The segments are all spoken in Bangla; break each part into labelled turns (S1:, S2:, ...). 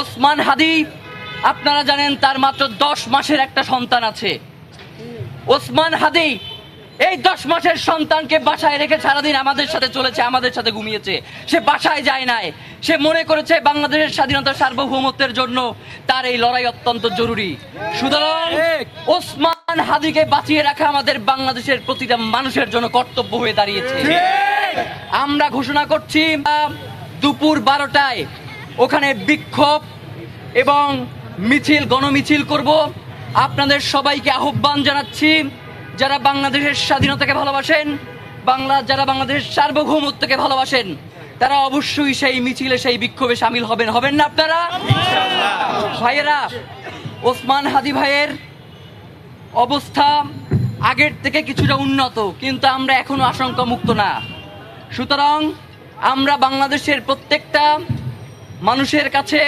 S1: ওসমান হাদি আপনারা জানেন তার মাত্র দশ মাসের একটা সন্তান আছে। ওসমান হাদি এই দশ মাসের সন্তানকে বাসায় রেখে সারাদিন আমাদের সাথে চলেছে আমাদের সাথে ঘুমিয়েছে। সে বাসায় যায় নাই। সে মনে করেছে বাংলাদেশের স্বাধীনতা সার্বভৌমত্বের জন্য তার এই লড়াই অত্যন্ত জরুরি। সুতরাং ওসমান হাদিকে বাঁচিয়ে রাখা আমাদের বাংলাদেশের প্রতিটা মানুষের জন্য কর্তব্য হয়ে দাঁড়িয়েছে। আমরা ঘোষণা করছি দুপুর বারোটায় ওখানে বিক্ষোভ এবং মিছিল গণমিছিল করব। আপনাদের সবাইকে আহ্বান জানাচ্ছি যারা বাংলাদেশের স্বাধীনতাকে ভালোবাসেন বাংলা যারা বাংলাদেশের সার্বভৌমত্বকে ভালোবাসেন তারা অবশ্যই সেই মিছিলে সেই বিক্ষোভে সামিল হবেন। হবেন না আপনারা? ভাইয়েরা ওসমান হাদি ভাইয়ের অবস্থা আগের থেকে কিছুটা উন্নত কিন্তু আমরা এখনও আশঙ্কা মুক্ত না। সুতরাং আমরা বাংলাদেশের প্রত্যেকটা মানুষের কাছে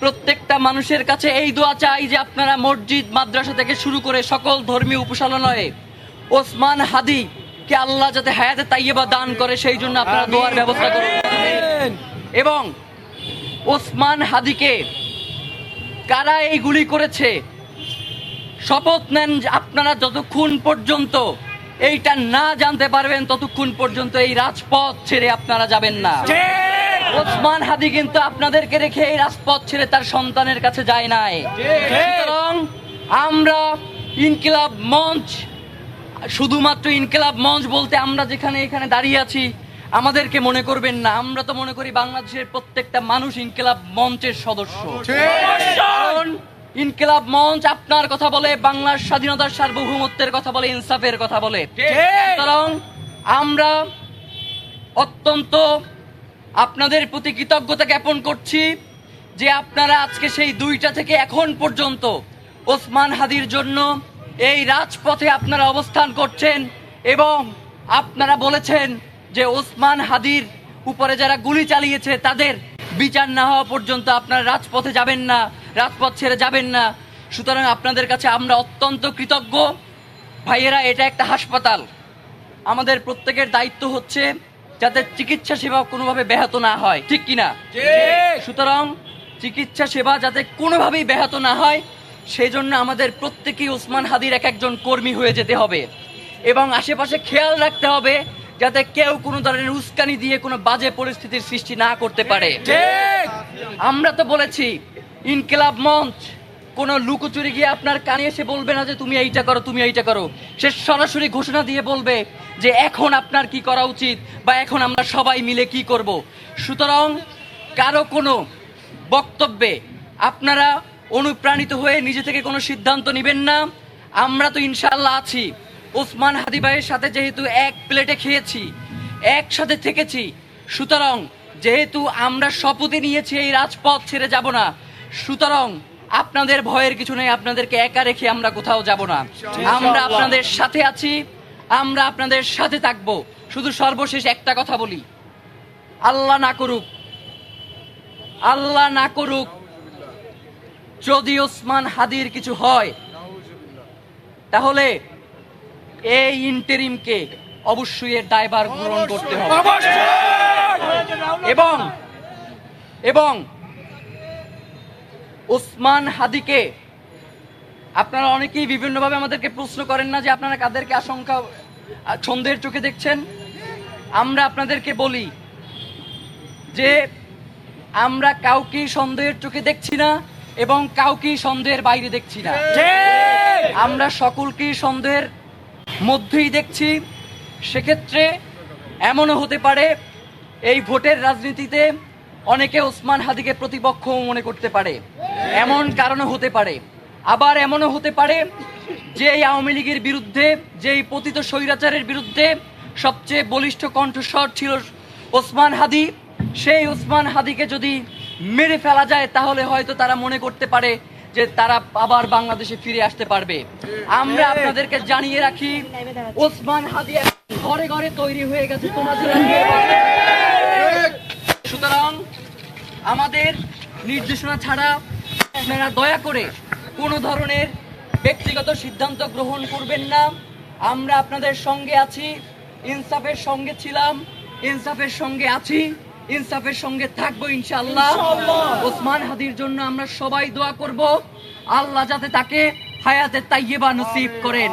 S1: প্রত্যেকটা মানুষের কাছে এই দোয়া চাই যে আপনারা মসজিদ মাদ্রাসা থেকে শুরু করে সকল ধর্মীয় উপাসনালয়ে ওসমান হাদি কে আল্লাহ যাতে হায়াতে তাইয়েবা দান করে সেই জন্য আপনারা দোয়ার ব্যবস্থা করুন। এবং ওসমান হাদিকে কারা এই গুলি করেছে শপথ নেন যে আপনারা যতক্ষণ পর্যন্ত এইটা না জানতে পারবেন ততক্ষণ পর্যন্ত এই রাজপথ ছেড়ে আপনারা যাবেন না। ওসমান হাদি কিন্তু আপনাদেরকে রেখে এই রাজপথ ছেড়ে তার সন্তানের কাছে যায় নাই। আমরা ইনকিলাব মঞ্চ, শুধুমাত্র ইনকিলাব মঞ্চ বলতে আমরা যেখানে এখানে দাঁড়িয়ে আছি, আমাদেরকে মনে করবেন না। আমরা তো মনে করি বাংলাদেশের প্রত্যেকটা মানুষ ইনকিলাব মঞ্চের সদস্য। ইনকিলাব মঞ্চ আপনার কথা বলে, বাংলার স্বাধীনতার সার্বভৌমত্বের কথা বলে, ইনসাফের কথা বলে। আমরা অত্যন্ত আপনাদের প্রতি কৃতজ্ঞতা জ্ঞাপন করছি যে আপনারা আজকে সেই দুইটা থেকে এখন পর্যন্ত ওসমান হাদির জন্য এই রাজপথে আপনারা অবস্থান করছেন এবং আপনারা বলেছেন যে ওসমান হাদির উপরে যারা গুলি চালিয়েছে, তাদের বিচার না হওয়া পর্যন্ত আপনারা রাজপথে যাবেন না, রাজপথ ছেড়ে যাবেন না। সুতরাং আপনাদের কাছে আমরা অত্যন্ত কৃতজ্ঞ। ভাইয়েরা, এটা একটা হাসপাতাল। আমাদের প্রত্যেকের দায়িত্ব হচ্ছে যাতে চিকিৎসা সেবা কোনোভাবে ব্যাহত না হয় ঠিক কিনা? সুতরাং চিকিৎসা সেবা যাতে কোনোভাবেই ব্যাহত না হয় সেই জন্য আমাদের প্রত্যেকেই ওসমান হাদির এক একজন কর্মী হয়ে যেতে হবে। এবং আশেপাশে খেয়াল রাখতে হবে যাতে কেউ কোনো ধরনের উস্কানি দিয়ে কোনো বাজে পরিস্থিতির সৃষ্টি না করতে পারে। আমরা তো বলেছি ইনকিলাব মঞ্চ কোনো লুকোচুরি গিয়ে আপনার কানে এসে বলবে না যে তুমি এইটা করো, তুমি এইটা করো। সে সরাসরি ঘোষণা দিয়ে বলবে যে এখন আপনার কি করা উচিত বা এখন আমরা সবাই মিলে কি করব। সুতরাং কারও কোনো বক্তব্যে আপনারা অনুপ্রাণিত হয়ে নিজে থেকে কোনো সিদ্ধান্ত নেবেন না। আমরা তো ইনশাল্লাহ আছি। ওসমান হাদি ভাইয়ের সাথে যেহেতু এক প্লেটে খেয়েছি, একসাথে থেকেছি, সুতরাং যেহেতু আমরা শপথে নিয়েছি এই রাজপথ ছেড়ে যাব না, সুতরাং আপনাদের ভয়ের কিছু নেই আপনাদেরকে একা রেখে আমরা কোথাও যাব না। আমরা আপনাদের সাথে আছি আমরা আপনাদের সাথে থাকব। শুধু সর্বশেষ একটা কথা বলি। আল্লাহ না করুক আল্লাহ না করুক যদি ওসমান হাদির কিছু হয় তাহলে এই ইন্টেরিমকে অবশ্যই এর দায়ভার গ্রহণ করতে হবে। এবং এবং ওসমান হাদিকে। আপনারা অনেকেই বিভিন্নভাবে আমাদেরকে প্রশ্ন করেন না যে আপনারা কাদেরকে আশঙ্কা সন্দেহের চোখে দেখছেন? আমরা আপনাদেরকে বলি যে আমরা কাউকেই সন্দেহের চোখে দেখছি না এবং কাউকেই সন্দেহের বাইরে দেখছি না। আমরা সকলকেই সন্দেহের মধ্যেই দেখছি। সেক্ষেত্রে এমনও হতে পারে এই ভোটের রাজনীতিতে অনেকে ওসমান হাদিকে প্রতিপক্ষ মনে করতে পারে। এমন কারণও হতে পারে। আবার এমনও হতে পারে যে এই আওয়ামী লীগের বিরুদ্ধে, যে এই পতিত স্বৈরাচারের বিরুদ্ধে সবচেয়ে বলিষ্ঠ কণ্ঠস্বর ছিল ওসমান হাদি। সেই ওসমান হাদিকে যদি মেরে ফেলা যায়, তাহলে হয়তো তারা মনে করতে পারে যে তারা আবার বাংলাদেশে ফিরে আসতে পারবে। আমরা আপনাদেরকে জানিয়ে রাখি, ওসমান হাদি ঘরে ঘরে তৈরি হয়ে গেছে। তোমাদের সুতরাং আমাদের নির্দেশনা ছাড়া আপনারা দয়া করে কোনো ধরনের ব্যক্তিগত সিদ্ধান্ত গ্রহণ করবেন না। আমরা আপনাদের সঙ্গে আছি ইনসাফের সঙ্গে ছিলাম ইনসাফের সঙ্গে আছি ইনসাফের সঙ্গে থাকব ইনশাল্লাহ ওসমান হাদির জন্য আমরা সবাই দোয়া করব। আল্লাহ যাতে তাকে হায়াতে তাইয়েবা নসিব করেন।